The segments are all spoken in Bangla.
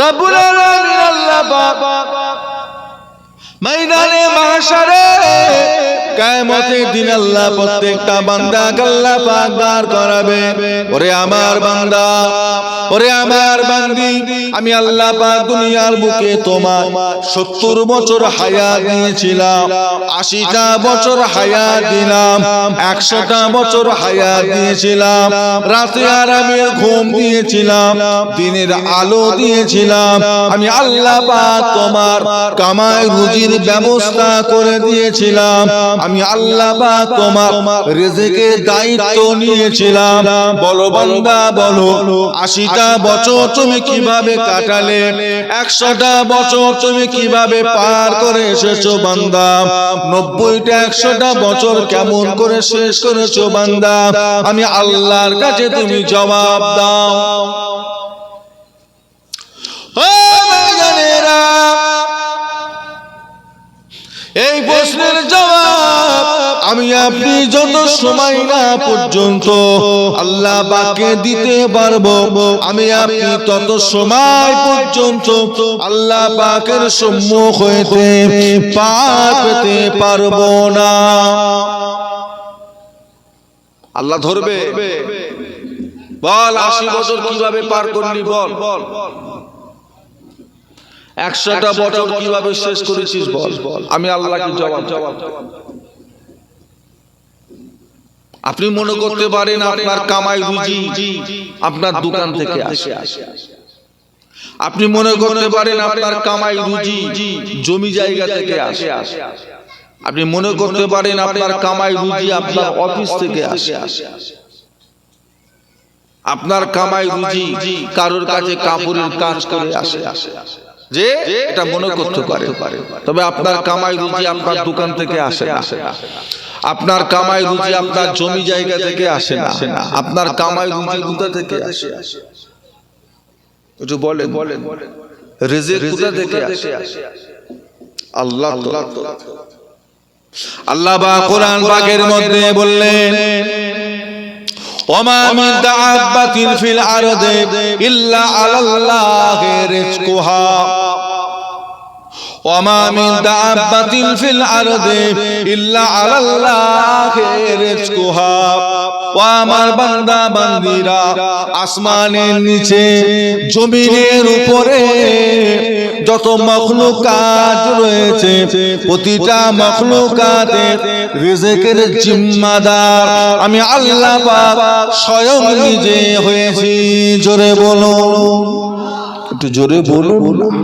রব্বুল আলামিন আল্লাহ পাক। ময়দানে মাহশারে কিয়ামতের দিন আল্লাহ প্রত্যেকটা বান্দা আল্লাহ পাক দাঁড় করাবে। ওরে আমার বান্দা, ওরে আমার বান্দি, আমি আল্লাহ পাক দুনিয়ার বুকে তোমার সত্তর বছর হায়াত দিয়েছিলাম, আশিটা বছর হায়াত দিলাম, একশোটা বছর হায়াত দিয়েছিলাম, রাতে আরামের ঘুম দিয়েছিলাম, দিনের আলো দিয়েছিলাম, আমি আল্লাহ পাক তোমার কামাই রুজির ব্যবস্থা করে দিয়েছিলাম। আমি আল্লাহ পাক তোমার রেজেকের দায়িত্ব নিয়েছিলাম। বলো বান্দা, বলো, আশিটা বছর তুমি কীভাবে কাটালে? একশোটা বছর তুমি কীভাবে পার করে এসেছ বান্দা? নব্বইটা, একশোটা বছর কেমন করে শেষ করেছ বান্দা? আমি আল্লাহর কাছে তুমি জবাব দাও। এই প্রশ্নের জবাব, আমি আপনি যত সময় না পর্যন্ত আল্লাহ বাকে দিতে পারব, আমি আপনি তত সময় পর্যন্ত আল্লাহ পাকের সম্মুখ হইতে পার পেতে পারব না। আল্লাহ ধরবে? বল, আশি বছর কীভাবে পার করলি বল বল? একশোটা বছর কীভাবে শেষ করেছিস বল? আমি আল্লাহকে জবাব জবাব আপনি মনে করতে পারেন আপনার কামাই রুজি আপনার দোকান থেকে আসে। আপনি মনে করতে পারেন আপনার কামাই রুজি জমি জায়গা থেকে আসে। আসে। আপনি মনে করতে পারেন আপনার কামাই রুজি আপনার অফিস থেকে আসে। আসে। আপনার কামাই রুজি কারোর কাছে কাপড়ের কাজ করে আসে। যে এটা মনে করতে পারে তবে আপনার কামাই রুজি আপনার দোকান থেকে আসে না। আপনার কামাই রুজি আপনার জমি জায়গা থেকে আসে না। আপনার কামাই রুজি কোথা থেকে আসে? একটু বলে বলে রেজেক কোথা থেকে আসে? আল্লাহ তো। আল্লাহ বা কোরআন পাকের মধ্যে বললেন وما من دابة في الأرض إلا على الله رزقها وما من دابة في الأرض إلا على الله رزقها ও আমার বান্দা, বান্দিরা, আসমানের নিচে, জমিনের উপরে যত মখলুকাত রয়েছে, প্রতিটা মখলুকাতের রিজেকের জিম্মাদার আমি আল্লাহ পাক স্বয়ং নিজে হয়েছি। জোরে বলুন একটু জোরে বলুন।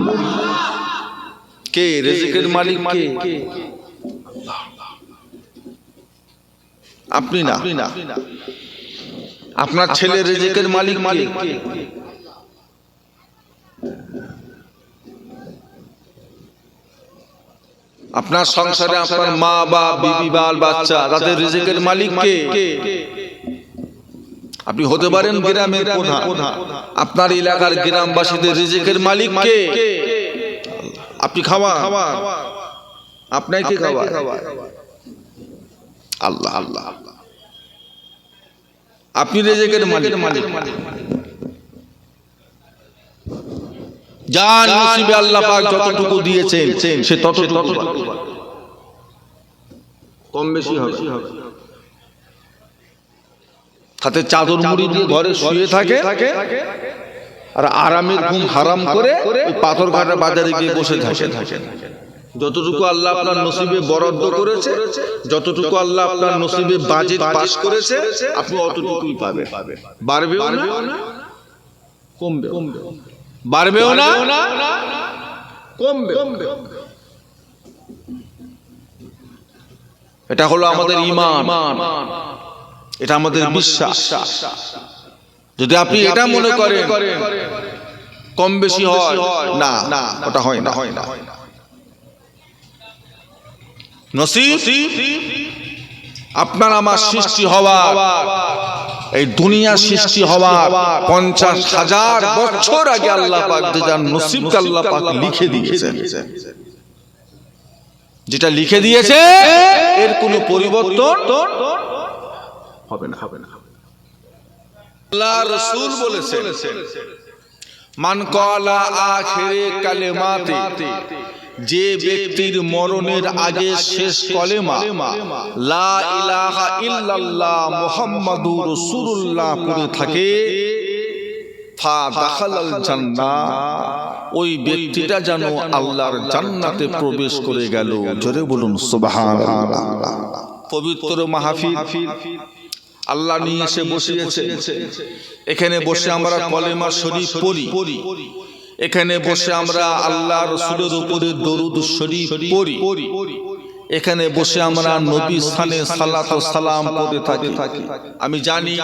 কে? রিজেকের মালিক কে? আপনি না। আপনার ছেলে রেজেকের মালিক মালিক আপনার সংসারে আপনার মা বা বিবি বাল বাচ্চা তাদের রিজেকের মালিক কে? আপনি হতে পারেন গ্রামের প্রধান। আপনার এলাকার গ্রামবাসীদের রিজেকের মালিক কে? আপনি খাওয়া আপনাকে খাওয়া আল্লাহ আল্লাহ আপনি রেজেকের মালিক। মালিক। যার নসিবে আল্লাহ পাক যতটুকু দিয়েছেন সে ততটুকু কম বেশি হবে। হাতে চাদর মুড়ি দিয়ে ঘরে শুয়ে থাকে আর আরামের ঘুম হারাম করে পাথর ঘাটা বাজারে গিয়ে বসে থাকে। যতটুকু আল্লাহ আপনার নসিবে বরাদ্দ করেছে যতটুকু আল্লাহ আপনার নসিবে বাজেট পাস করেছে আপনি অতটুকুই পাবেন। বাড়বেও না? কমবে বাড়বেও না? কমবে এটা হলো আমাদের ইমান। এটা আমাদের বিশ্বাস। যদি আপনি এটা মনে করেন কম বেশি হয়। না না ওটা হয় না। হয় না। নসিব? আপনার আমার সৃষ্টি হওয়া এই দুনিয়া সৃষ্টি হওয়া পঞ্চাশ হাজার বছর আগে আল্লাহ পাক যার নসিবকে আল্লাহ পাক লিখে দিয়েছেন। যেটা লিখে দিয়েছে এর কোনো পরিবর্তন হবে না হবে না আল্লাহ রসুল বলেছেন মান কলা আখেরে কালেমাতে যে ব্যক্তির মরণের আগে শেষ কলেমা, লা ইলাহা ইল্লাল্লাহ মুহাম্মাদুর রাসূলুল্লাহ পড়ে থাকে, ফা দাখালাল জান্নাহ। ওই ব্যক্তিটা যেন আল্লাহর জান্নাতে প্রবেশ করে গেল। জোরে বলুন, সুবহানাল্লাহ। পবিত্র মাহফিল। আল্লাহ নিয়ে এসে বসিয়েছে। এখানে বসে আমরা কলেমা শরীফ পড়ি। এখানে বসে আমরা আল্লাহ রসুলের উপরে দরুদ শরীফ পড়ি। এখানে বসে আমরা নবী স্থানে সালাত ও সালাম পড়ে থাকি। আমি জানি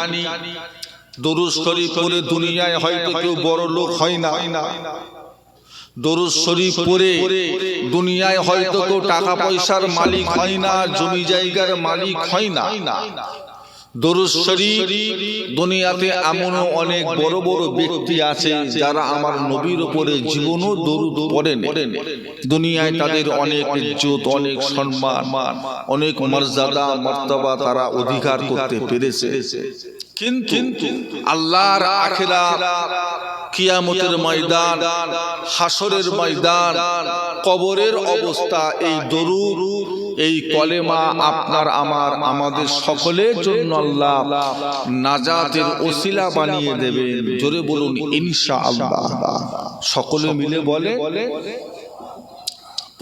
দরুদ শরীফ পড়ে দুনিয়ায় হয়তো কেউ বড় লোক হয় না। দরুদ শরীফ পড়ে দুনিয়ায় হয়তো কেউ টাকা পয়সার মালিক হয় না জমি জায়গার মালিক হয় না। দরুদ শরীফ দুনিয়াতে এমনও অনেক বড় বড় ব্যক্তি আছে যারা আমার নবীর উপরে জীবনও দরুদ পড়েন। দুনিয়ায় তাদের অনেক ইজ্জত অনেক সম্মান অনেক মর্যাদা মর্তবা তারা অধিকার করতে পেরেছে। কিন্তু আল্লাহর আখেরা কিয়ামতের ময়দান হাসরের ময়দান কবরের অবস্থা এই দরুদ এই কলেমা আপনার, আমার, আমাদের সকলের জন্য আল্লাহ নাজাতের ওসিলা বানিয়ে দেবেন। জোরে বলুন ইনশা আল্লাহ সকলে মিলে বলে,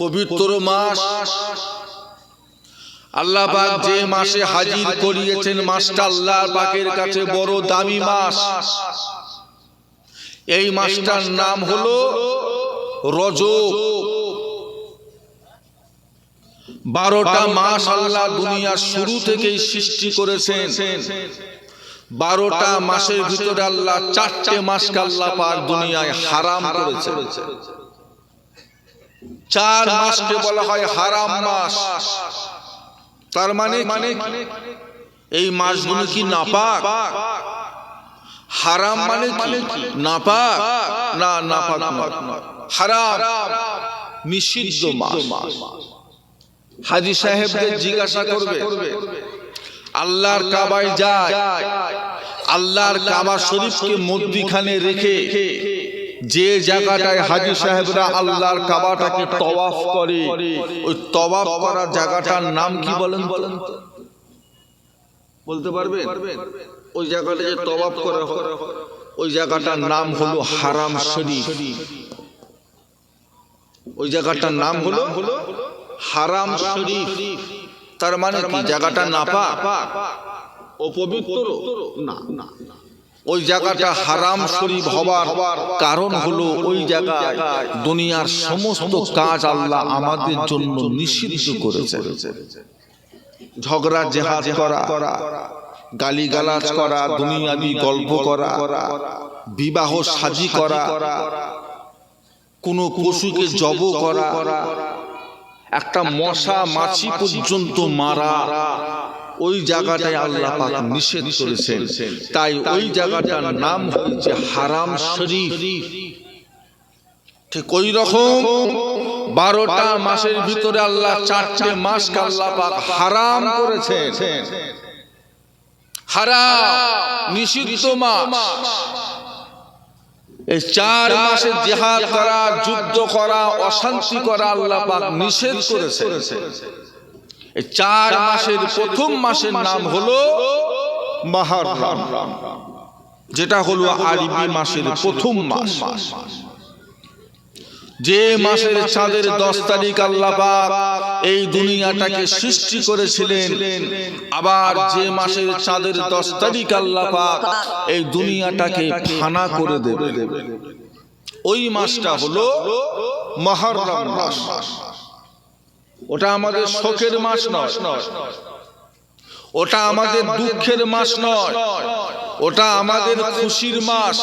পবিত্র মাস। আল্লাহ যে মাসে হাজির করিয়েছেন, মাসটা আল্লাহ পাকের কাছে বড় দামি মাস। এই মাসটার নাম হলো রজব। বারোটা মাস আল্লাহ দুনিয়া শুরু থেকেই সৃষ্টি করেছেন। বারোটা মাসের ভিতরে আল্লাহ চারটে মাসকে আল্লাহ পাক দুনিয়ায় হারাম করেছে চার মাসকে বলা হয় হারাম মাস। তার মানে মানে এই মাসগুলো কি নাপাক? হারাম মানে কি? নাপাক? না নাপাক। হারাম। নিষিদ্ধ মাস। হাজি সাহেবদের জিজ্ঞাসা করবে। আল্লাহর কাবায় যায়। আল্লাহর কাবা শরীফকে মধ্যিখানে রেখে যে জায়গাটায় হাজি সাহেবরা আল্লাহর কাবাটাকে তওয়াফ করে ওই তওয়াফ করা জায়গাটার নাম কি বলেন বলেন বলতে পারবেন? ওই জায়গাটা যে তওয়াফ করা ওই জায়গাটার নাম হলো হারাম শরীফ। ওই জায়গাটার নাম হলো হারাম শরীফ। তার মানে কি? জায়গাটা নাপাক। ও পবিত্র না না ওই জায়গাটা হারাম শরীফ হবার কারণ হলো ওই জায়গায় দুনিয়ার সমস্ত কাজ আল্লাহ আমাদের জন্য নিষিদ্ধ করেছে। ঝগড়া জেহাদ করা গালিগালাজ করা দুনিয়াবি গল্প করা বিবাহ সাজি করা কোনো পশুকে জব করা একটা মশা মাছি পর্যন্ত মারা ওই জায়গাটায় আল্লাহ পাক নিষেধ করেছেন। তাই ওই জায়গাটার নাম হয়েছে হারাম শরীফ। ঠিক ওই রকম বারোটা মাসের ভিতরে আল্লাহ চারটে মাস আল্লাহ পাক হারাম করেছেন। হারাম নিষিদ্ধ মাস। এই চার মাসে জেহাদ করা যুদ্ধ করা অশান্তি করা আল্লাহ পাক নিষেধ করেছে। এই চার মাসের প্রথম মাসের নাম হলো মাহররম যেটা হলো আরবি মাসের প্রথম মাস মাস। মাস। যে মাসের চাঁদের দশ তারিখ আল্লাপাক এই দুনিয়াটাকে সৃষ্টি করেছিলেন। আবার যে মাসের চাঁদের দশ তারিখ আল্লাপাক এই দুনিয়াটাকে ফানা করে দেবে। ওই মাসটা হলো মহরম মাস। ওটা আমাদের শোকের মাস নয়। ওটা আমাদের দুঃখের মাস নয়। ওটা আমাদের খুশির মাস।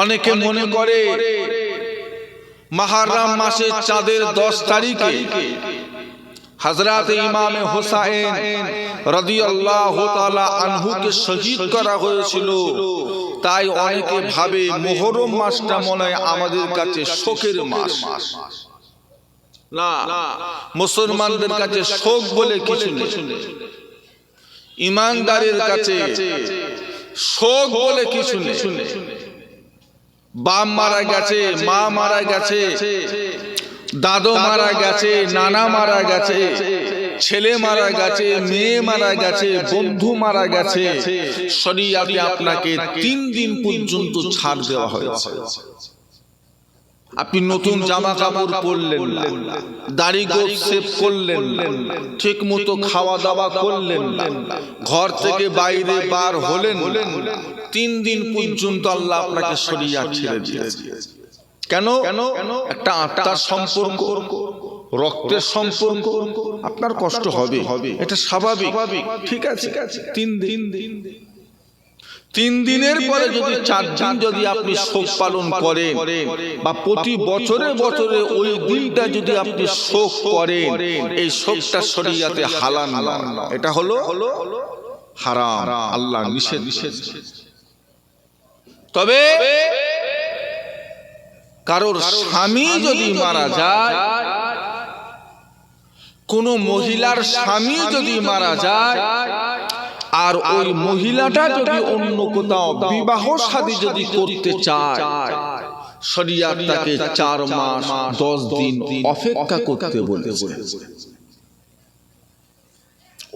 অনেকে মনে করে মাহারাম মাসের চাঁদের দশ তারিখে হজরত ইমামে হোসাইন রাদিয়াল্লাহু তাআলা আনহুকে শহীদ করা হয়েছিল। তাই অনেকে ভাবে মোহরম মাসটা মনে আমাদের কাছে শোকের মাস। না মুসলমানদের কাছে শোক বলে কিছু নেই। ইমানদারের কাছে শোক বলে কিছু নেই। বাপ মারা গেছে মা মারা গেছে দাদু মারা গেছে নানা মারা গেছে ছেলে মারা গেছে মেয়ে মারা গেছে বন্ধু মারা গেছে শরিয়াতে আপনাকে তিন দিন পর্যন্ত ছাড় দেওয়া হয়েছে। আপনি নতুন জামা কাপড় পরলেন না দাড়ি গোপ সেভ করলেন না ঠিক মতো খাওয়া দাওয়া করলেন না। ঘর থেকে বাইরে বার হলেন তিন দিন পর্যন্ত আল্লাহ আপনাকে সরিয়া ছেড়ে দিয়েছে। কেন? একটা আত্মার সম্পর্ক। রক্তের সম্পর্ক। আপনার কষ্ট হবে। এটা স্বাভাবিক। ঠিক আছে। তিন দিন। দিন। তিন দিনের পরে যদি চার দিন যদি আপনি শোক পালন করেন বা প্রতি বছরে বছরে ওই দিনটা যদি আপনি শোক করেন এই শোকটা শরিয়াতে হালান না। এটা হলো হারাম আল্লাহ নিষেধ। নিষেধ। তবে কারোর স্বামী যদি মারা যায় কোন মহিলার স্বামী যদি মারা যায় আর ওই মহিলাটা যদি অন্য কোথাও বিবাহ শাদী যদি করতে চায় শরিয়াত তাকে চার মাস দশ দিন অপেক্ষা করতে বলেছে।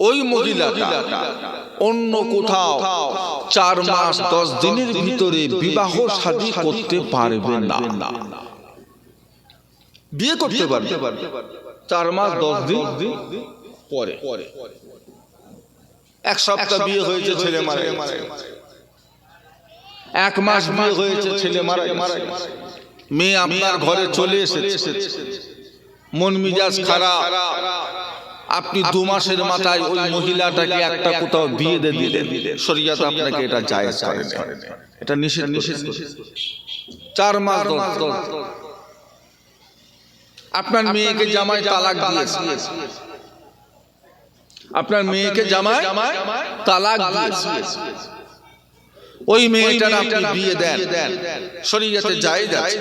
ওই মহিলাটা অন্য কোথাও চার মাস দশ দিনের ভিতরে বিবাহ শাদী করতে পারবে না। বিয়ে করতে পারবে। চার মাস দশ দিন পরে। এক সপ্তাহ বিয়ে হয়েছে ছেলে মারা এক মাস বিয়ে হয়েছে ছেলে মারা। মেয়ে আপনার ঘরে চলে এসেছে। মন মিজাজ খারাপ। আপনি দু মাসের মাথায় ওই মহিলাটাকে একটা কোথাও বিয়ে দিয়ে দিলেন। শরিয়াত আপনাকে এটা জায়েজ করে এটা নিষেধ নিষেধ চার মাস আপনার মেয়েকে জামাই তালাক দিয়েছে। আপনার মেয়েকে জামাই তালাক ওই মেয়েটার আপনি বিয়ে দেন। শরীয়তে যাই যাই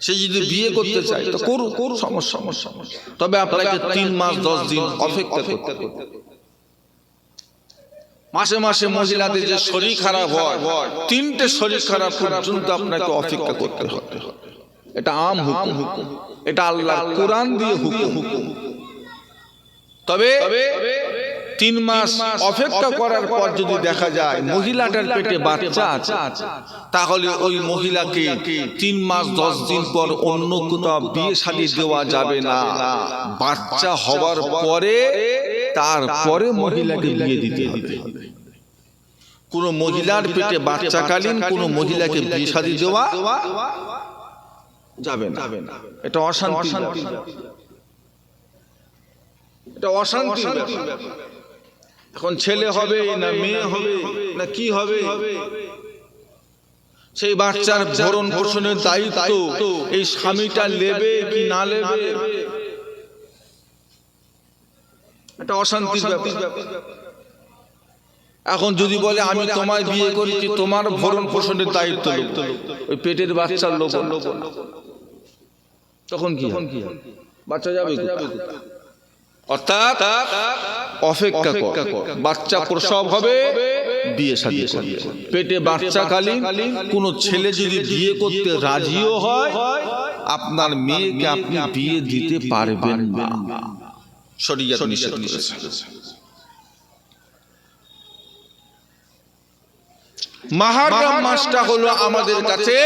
সে যদি বিয়ে করতে চায় তো করু করু সমস্যা সমস্যা তবে আপনাকে তিন মাস দশ দিন অপেক্ষা করতে হবে। মাসে মাসে মহিলাদের যে শরীর খারাপ হয় তিনটে শরীর খারাপ পর্যন্ত আপনাকে অপেক্ষা করতে হবে। এটা আম হুকুম। হুকুম। এটা আল্লাহ কোরআন দিয়ে হুকুম। হুকুম। তবে তিন মাস অপেক্ষা করার পর যদি দেখা যায় মহিলাটার পেটে বাচ্চা আছে তাহলে ওই মহিলাকে তিন মাস দশ দিন পর অন্য কোথাও বিয়ে শাদী দেওয়া যাবে না। বাচ্চা হবার পরে তারপরে মহিলাকে বিয়ে দিতে হবে। কোন মহিলার পেটে বাচ্চাকালীন কোন মহিলাকে বিয়ে শাদী দেওয়া যাবে না। এটা অশান্তি এটা অশান্তি এখন ছেলে হবে না মেয়ে হবে না কি হবে? সেই বাচ্চার ভরণ পোষণের দায়িত্ব এই স্বামীটা নেবে কি না নেবে? এটা অশান্তির ব্যাপার। এখন যদি বলে আমি তোমায় বিয়ে করেছি তোমার ভরণ পোষণের দায়িত্ব। ওই পেটের বাচ্চার লোক তখন কি? বাচ্চা যাবে? অর্থাৎ অপেক্ষা কর বাচ্চা প্রসব হবে বিয়ে করবে। পেটে বাচ্চাকালীন কোন ছেলে যদি বিয়ে করতে রাজিও হয় আপনার মেয়েকে আপনি বিয়ে দিতে পারবেন না। শরীয়ত নিষেধ করেছে। মাহারম মাসটা হলো আমাদের কাছে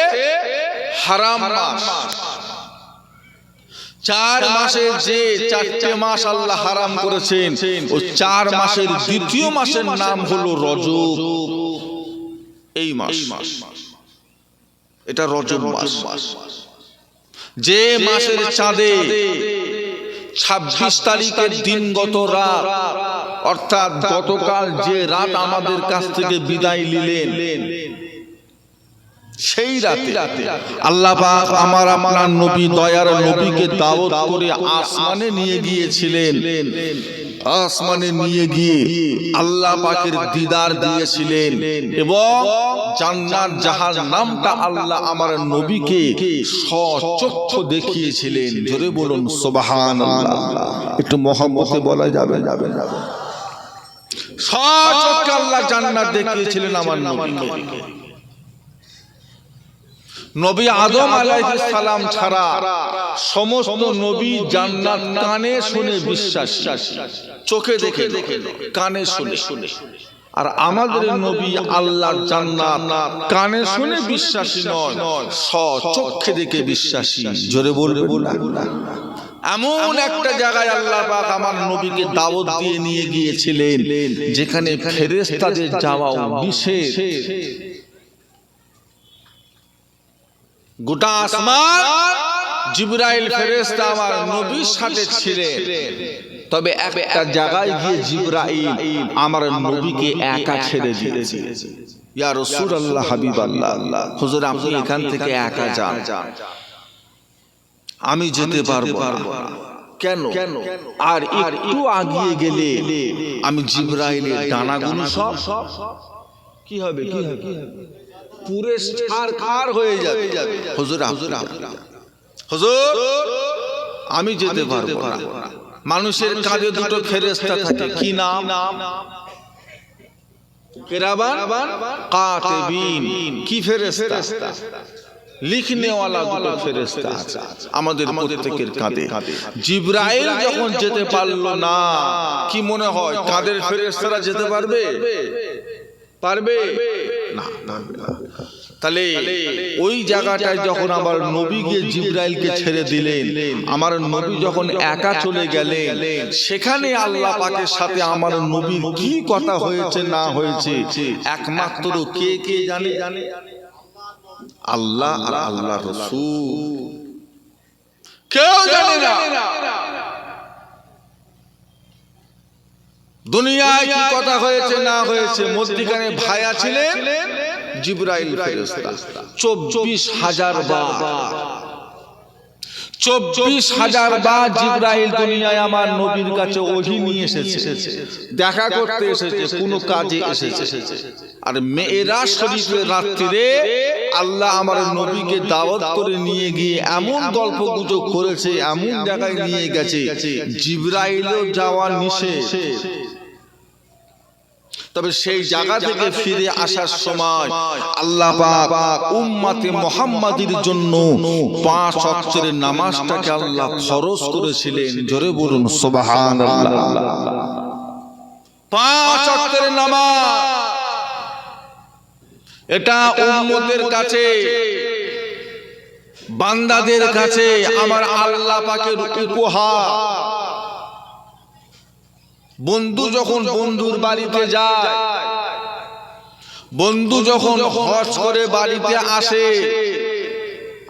হারাম মাস। চার মাসের যে চারটে মাস আল্লাহ হারাম করেছেন ও চার মাসের দ্বিতীয় মাসের নাম হলো রজব। এই মাস। এটা রজব মাস। যে মাসের চাঁদে ছাব্বিশ তারিখের দিনগত রাত অর্থাৎ গতকাল যে রাত আমাদের কাছ থেকে বিদায় নিলেন সেই রাতে আল্লাহ পাক আমার আমার নবী দয়ার নবীকে দাওয়াত করে আসমানে নিয়ে গিয়েছিলেন। আসমানে নিয়ে গিয়ে আল্লাহ পাকের দিদার দিয়েছিলেন। এবং জান্নাত জাহার নামটা আল্লাহ আমার নবীকে সচক্ষু দেখিয়েছিলেন। জোরে বলুন সুবহানাল্লাহ। একটু মহব্বতে বলা যাবে যাবে যাবে। সচক্ষে আল্লাহ জান্নাত দেখিয়েছিলেন আমার নবীকে। নবী আদম আলাইহিস সালাম ছাড়া সমস্ত নবী জান্নাত কানে শুনে বিশ্বাস। চোখে দেখে দেখে কানে শুনে। শুনে। আর আমাদের নবী আল্লাহর জান্নাত কানে শুনে বিশ্বাসী নয়। চোখে দেখে বিশ্বাসী। জোরে বলবে এমন একটা জায়গায় আল্লাহ পাক আমার নবীকে দাওয়াত দিয়ে নিয়ে গিয়েছিলেন। যেখানে ফেরেশতাদের যাওয়াও নিষেধ। গোটা আসমান জিব্রাইল ফেরেশতা আমার নবীর সাথে ছিলেন। তবে একটা জায়গায় গিয়ে জিব্রাইল আমার নবীকে একা ছেড়ে দিয়েছে। ইয়া রাসূলুল্লাহ হাবিবাল্লাহ। হুজুর আপনি এখান থেকে একা যান। আমি যেতে পারব। কেন? আর একটু আগিয়ে গেলে আমি জিব্রাইলের ডানাগুলো সব কি হবে কি হবে? পুরে সার হয়ে যাবে। হুজুর হুজুর হুজুর আমি যেতে পারব না। মানুষের কাজে দুটো ফেরেশতা থাকে। কি নাম? কেরাবান? কাতিবিন। কি দুটো ফেরেশতা আমাদের প্রত্যেকের কাঁধে। জিব্রাইল যখন যেতে পারল না কি মনে হয় কাদের ফেরেশতারা যেতে পারবে? পারবে? না পারবে না। তাহলে ওই জায়গাটায় যখন আমার নবী গিয়ে জিব্রাইলকে ছেড়ে দিলেন আমার নবী যখন একা চলে গেলেন সেখানে আল্লাহ পাকের সাথে আমার নবীর কি কথা হয়েছে না হয়েছে? একমাত্র কে কে জানে? জানে? আল্লাহ আর আল্লাহ রসুল। কেউ জানে না। দুনিয়ায় কি কথা হয়েছে না হয়েছে মধ্যিখানে ভাইয়া ছিলেন জিব্রাইল ফেরেশতা। চব্বিশ হাজার বার চব্বিশ হাজার বার জিব্রাইল দুনিয়ায় আমার নবীর কাছে ওহি নিয়ে এসেছে। দেখা করতে এসেছে কোনো কাজে এসেছে। আর মেয়েরা শরীফের রাত্রিরে আল্লাহ আমার নবীকে দাওয়াত করে নিয়ে গিয়ে এমন গল্প গুজব করেছে এমন জায়গায় নিয়ে গেছে। জিব্রাইলও যাওয়া নিষেধ। তবে সেই জায়গা থেকে ফিরে আসার সময় আল্লাহ পাক উম্মতে মুহাম্মাদির জন্য পাঁচ ওয়াক্তের নামাজটাকে আল্লাহ ফরজ করেছিলেন। জোরে বলুন সুবহানাল্লাহ পাঁচ ওয়াক্তের নামাজ। এটা উম্মতের কাছে বান্দাদের কাছে আমার আল্লাহ পাকের উপহার। বন্ধু যখন বন্ধুর বাড়িতে যায় বন্ধু যখন হজ করে বাড়িতে আসে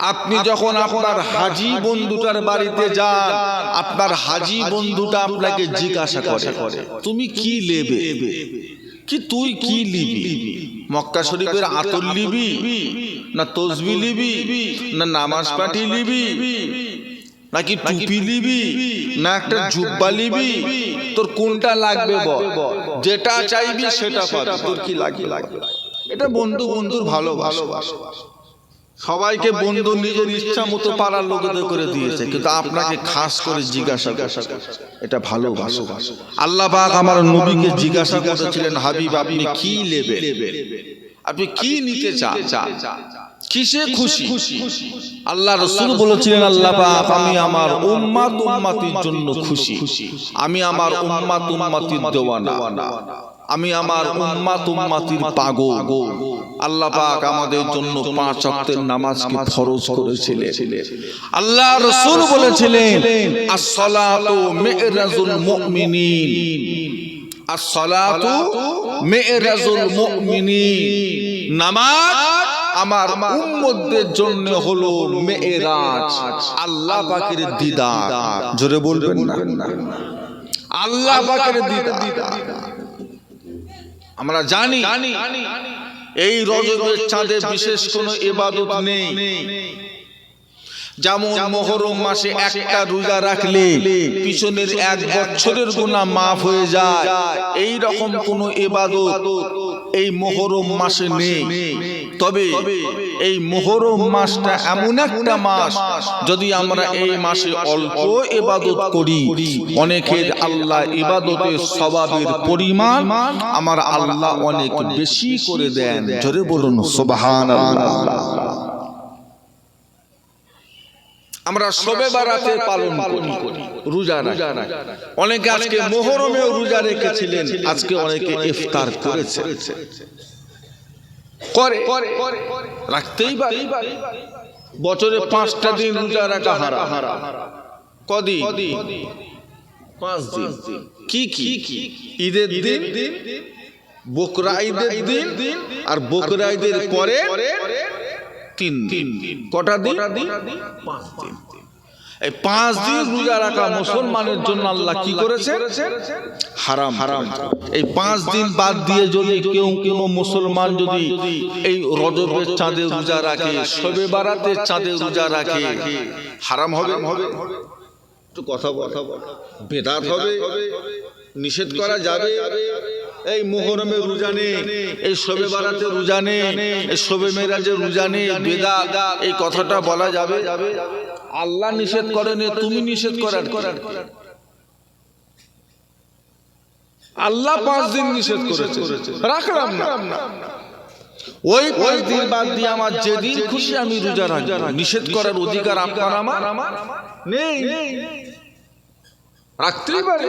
আপনি যখন আপনার হাজি বন্ধুটার বাড়িতে যান আপনার হাজি বন্ধুটা আপনাকে জিজ্ঞাসা করে তুমি কি নেবে? কি তুই কি লিবি মক্কা শরীফের আতর লিবি না তসবি লিবি না নামাজ পাঠি লিবি নাকি টুপি লিবি না একটা জুব্বা লিবি তোর কোনটা লাগবে বল? যেটা চাইবি সেটা পাবি। তোর কি লাগবে এটা বন্ধু বন্ধুর ভালো ভালোবাসা। সবাইকে বন্ধু নিজের ইচ্ছা মতো পাড়ার লোকেদের করে দিয়েছে কিন্তু আপনাকে খাস করে জিজ্ঞাসা এটা ভালোবাসা। আল্লাহ পাক আমার নবীকে জিজ্ঞাসা করেছিলেন হাবিব আপনি কি নেবে আপনি কি নিতে চান? কিসে খুশি? আল্লাহ রসুল বলেছিলেন আল্লাহ পাক আমি আমার উম্মাত উম্মাতির জন্য খুশি। আমি আমার উম্মাত উম্মাতির দেওয়ানা। আমি আমার উম্মাত উম্মাতির পাগল। আল্লাহ পাক আমাদের জন্য পাঁচ ওয়াক্তের নামাজকে ফরজ করেছিলেন। আল্লাহ রসুল বলেছিলেন as-salatu mi'razul mu'minin as-salatu মি'রাজুল মুমিনিন। নামাজ আমার উম্মতদের জন্য হলো মেয়েরাজ আল্লাহ পাকের দিদার। জোরে বলবেন না। আল্লাহ পাকের দিদার। আমরা জানি এই রজবের চাঁদে বিশেষ কোনো ইবাদত নেই। যেমন মহরম মাসে একটা রোজা রাখলে পিছনের এক বছরের গুণা মাফ হয়ে যায়। এই রকম কোন এবাদত এই মোহরম মাসে নেই। তবে এই মোহরম মাসটা এমন একটা মাস যদি আমরা এই মাসে অল্প ইবাদত করি। অনেকের আল্লাহ ইবাদতের স্বভাবের পরিমাণ আমার আল্লাহ অনেক বেশি করে দেন। জোরে বলুন সুবহানাল্লাহ। আমরা সবে বারাতে পালন করি, রোজা রাখি। অনেকে আজকে মোহরমেও রোজা রেখেছিলেন, আজকে অনেকে ইফতার করেছে। করে রাখতেই পারে। বছরে পাঁচটা দিন রোজা রাখা হারা হারা কদিন? পাঁচ দিন। কি কি? ঈদের দিন, বকরা ঈদের দিন, আর বকরা ঈদের পরে তিন দিন। কটা দিন? পাঁচ দিন। এই পাঁচ দিন রোজা রাখা মুসলমানের জন্য আল্লাহ কি করেছে হারাম। হারাম। এই পাঁচ দিন বাদ দিয়ে যদি কেউ কেউ মুসলমান যদি এই রজবের চাঁদে রোজা রাখে সবে বারাতে চাঁদে রোজা রাখে। হারাম হবে? হবে। একটু কথা কথা বেদাত হবে? নিষেধ করা যাবে। এই মোহরমে রোজা নেই এই শবে বারাতে রোজা নেই এই শবে মেরাজে রোজা নেই বেদা এই কথাটা বলা যাবে? আল্লাহ নিষেধ করেনি তুমি নিষেধ করার করার আল্লাহ পাঁচ দিন নিষেধ করেছে। রাখলাম না। ওই পাঁচ দিন বাদ দিয়ে আমার যেদিন খুশি আমি রোজা রাখব। নিষেধ করার অধিকার আপনার আমার নেই। রাখতেই পারে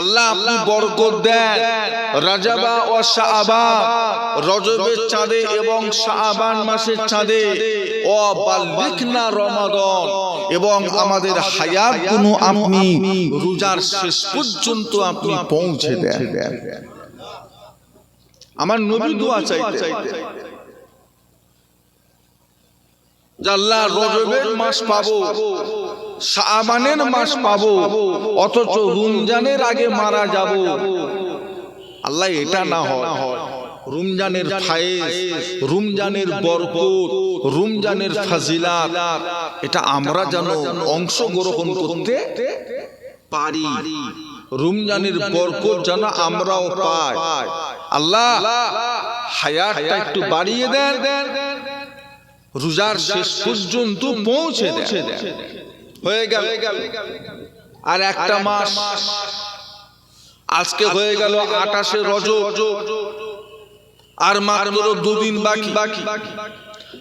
আল্লাহ আপনি বরকত দেন। রাজাবা ও শাহবান রজবের চাঁদে এবং শাহবান মাসের চাঁদে। ও বাল্লিকনা রমাদন। এবং আমাদের হায়াত কোনো আপনি রোজার শেষ পর্যন্ত আপনি পৌঁছে দেন। আমার নবী দোয়া চাইতে যে আল্লাহ রজবের মাস পাবো। শাবানের মাস পাবো অথচ রমজানের আগে মারা যাব। আল্লাহ এটা না হয়। রুমজানের ফায়েজ রমজানের বরকত রমজানের ফাজিলাত এটা আমরা যেন অংশগ্রহণ করতে পারি। রমজানের বরকত যেন আমরাও পাই। আল্লাহ হায়াতটা একটু বাড়িয়ে দেন। রোজার শেষ পর্যন্ত পৌঁছে দেন। হয়ে গেল। আর একটা মাস। আজকে হয়ে গেল আটাশে রজ আর মাত্র দুদিন বাকি। বাকি।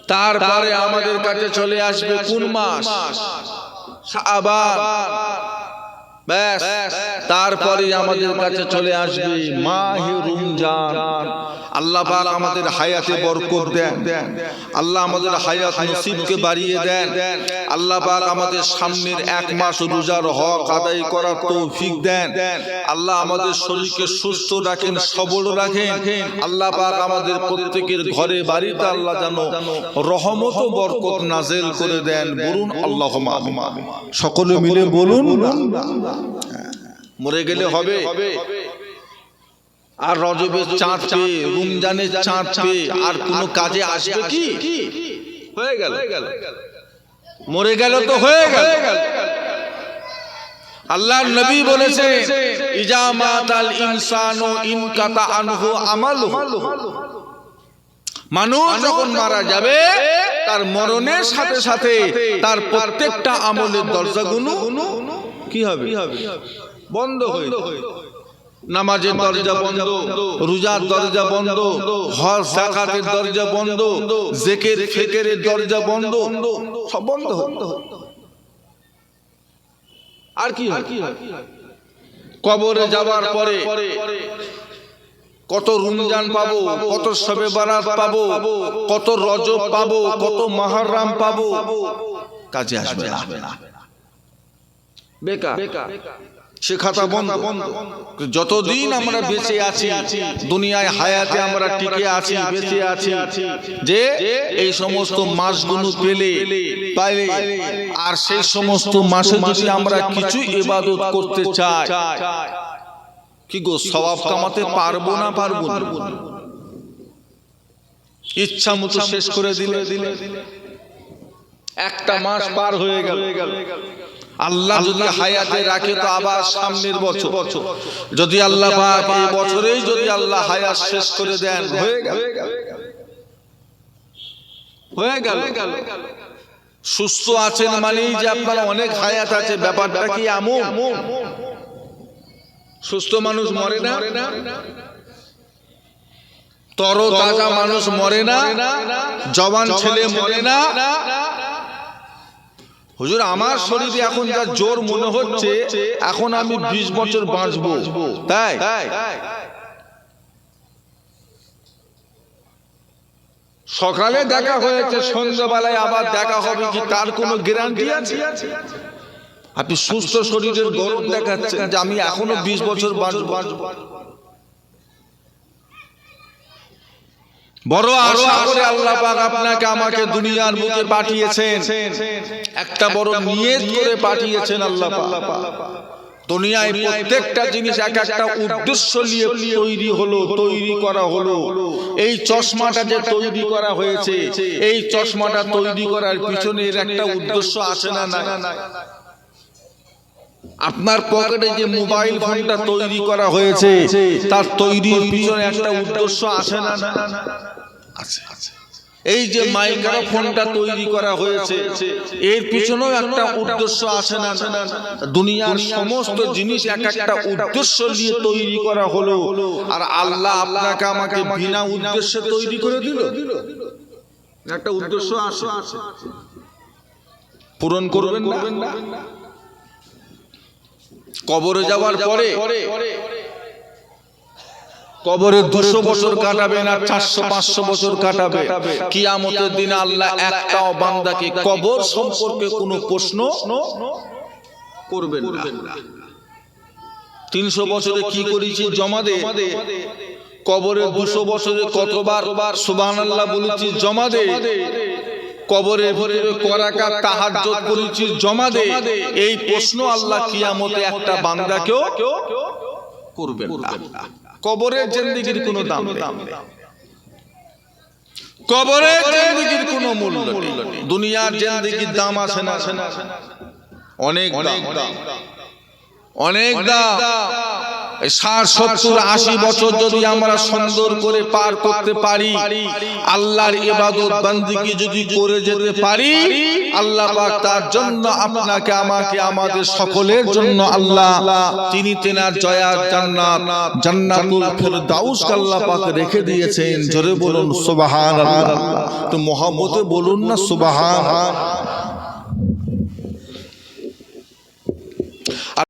তারপরে আমাদের কাছে চলে আসবে কোন মাস? আবার ব্যাস। তারপরে আমাদের কাছে চলে আসবে মাহে রমজান। আল্লাহ পাক আমাদের হায়াতে বরকত দেন। আল্লাহ আমাদের হায়াত নসিবকে বাড়িয়ে দেন। আল্লাহ পাক আমাদের সামনের এক মাস রোজার হক আদায় করার তৌফিক দেন। আল্লাহ আমাদের শরীরকে সুস্থ রাখেন সবল রাখেন। আল্লাহ পাক আমাদের প্রত্যেকের ঘরে বাড়িতে আল্লাহ যেন রহমত ও বরকত নাজেল করে দেন। বলুন আল্লাহ সকলে মিলে বলুন মরে গেলে হবে। আর রজবের চাঁদ পেয়ে রমজানের চাঁদ পেয়ে আর কোনো কাজে আসবে কি? হয়ে গেল। মরে গেল তো হয়ে গেল। আল্লাহ নবী বলেছে ইজামাতাল ইনসানু ইনকাতা আনহু আমালুহু। মানুষ যখন মারা যাবে তার মরণের সাথে সাথে তার প্রত্যেকটা আমলের দরজাগুলো কি হবে? বন্ধ হয়ে নামাজের দরজা বন্ধ, রোজার দরজা বন্ধ, হজ, জাকাতের দরজা বন্ধ, জেকের, ফেকেরের দরজা বন্ধ, সব বন্ধ আর কি কবরে যাবার পরে কত রমজান পাবো, কত সবে বারাত পাবো, কত রজব পাবো, কত মহরম পাবো, কাজে আসবে না। বেকার। সে খাতা বন্ধ। যতদিন আমরা বেঁচে আছি দুনিয়ায় হায়াতে আমরা টিকে আছি বেঁচে আছি। যে এই সমস্ত মাসগুলো পেলে পাইলে আর সেই সমস্ত মাসে যদি আমরা কিছু ইবাদত করতে চাই কি গো সবাব কামাতে পারব না পারব না ইচ্ছা মতো শেষ করে দিলে। দিলে। একটা মাস পার হয়ে গেল। আল্লাহ যদি হায়াতে রাখে তো আবার সামনের বছর। যদি আল্লাহ পাক এই বছরেই যদি আল্লাহ হায়াত শেষ করে দেন হয়ে গেল। হয়ে গেল। সুস্থ আছেন মানেই যে আপনার অনেক হায়াত আছে ব্যাপারটা কি এমন? সুস্থ মানুষ মরে না? তর তাজা মানুষ মরে না? জবান ছেলে মরে না? হুজুর আমার শরীরে এখন যা জোর মনে হচ্ছে এখন আমি বিশ বছর বাঁচবো। তাই? সকালে দেখা হয়েছে সন্ধ্যাবেলায় আবার দেখা হবে কি তার কোনো গ্যারান্টি আছে? আপনি সুস্থ শরীরের গরম দেখাচ্ছেন যে আমি এখনও বিশ বছর বাঁচবো। বড় আশা করে আল্লাহ পাক আপনাকে আমাকে দুনিয়ার বুকে পাঠিয়েছেন। একটা বড় নিয়ত করে পাঠিয়েছেন আল্লাহ পাক। দুনিয়ায় প্রত্যেকটা জিনিস এক একটা উদ্দেশ্য নিয়ে তৈরি হলো তৈরি করা হলো। এই চশমাটা যে তৈরি করা হয়েছে এই চশমাটা তৈরি করার পিছনে এর একটা উদ্দেশ্য আছে না না আপনার পকেটে যে মোবাইল ফোনটা তৈরি করা হয়েছে তার তৈরির পিছনে একটা উদ্দেশ্য আছে না না আছে। এই যে মাইক্রোফোনটা তৈরি করা হয়েছে এর পিছনেও একটা উদ্দেশ্য আছে না দুনিয়ার সমস্ত জিনিস এক একটা উদ্দেশ্য নিয়ে তৈরি করা হলো। আর আল্লাহ আপনাকে আমাকে বিনা উদ্দেশ্যে তৈরি করে দিল। একটা উদ্দেশ্য আছে। পূরণ করবেন না? কবরে যাওয়ার পরে কবরে দুশো বছর কাটাবেন আর চারশো পাঁচশো বছর কাটাবে। কিয়ামতের দিন আল্লাহ একটাও বান্দাকে কবর সম্পর্কে কোনো প্রশ্ন করবেন না। তিনশো বছরে কি করেছি জমা দে কবরে দুশো বছরে কতবার সুবাহ আল্লাহ বলেছি জমা দে কবরে ভরে করাকা তাহাজ্জুদ করেছি জমা দে এই প্রশ্ন আল্লাহ কিয়ামতে একটা বান্দাকেও করবেন না। কবরের জিন্দিগির কোনো দাম দাম কবরের জিন্দিগির কোনো মূল্য নেই। দুনিয়ার জিন্দিগির দাম আছে না। অনেক দাম। অনেক দাম। ষাট সত্তর আশি বছর যদি আমরা সুন্দর করে পার করতে পারি আল্লাহর ইবাদত বান্দিকে যদি করে যেতে পারি আল্লাহ পাক তার জন্য আপনাকে আমাকে আমাদের সকলের জন্য আল্লাহ তিনি তেনার জয়ার জান্নাত জান্নাতুল ফেরদাউস আল্লাহ পাক রেখে দিয়েছেন। জোরে বলুন সুবহানাল্লাহ। তো মোহাম্মদে বলুন না সুবহান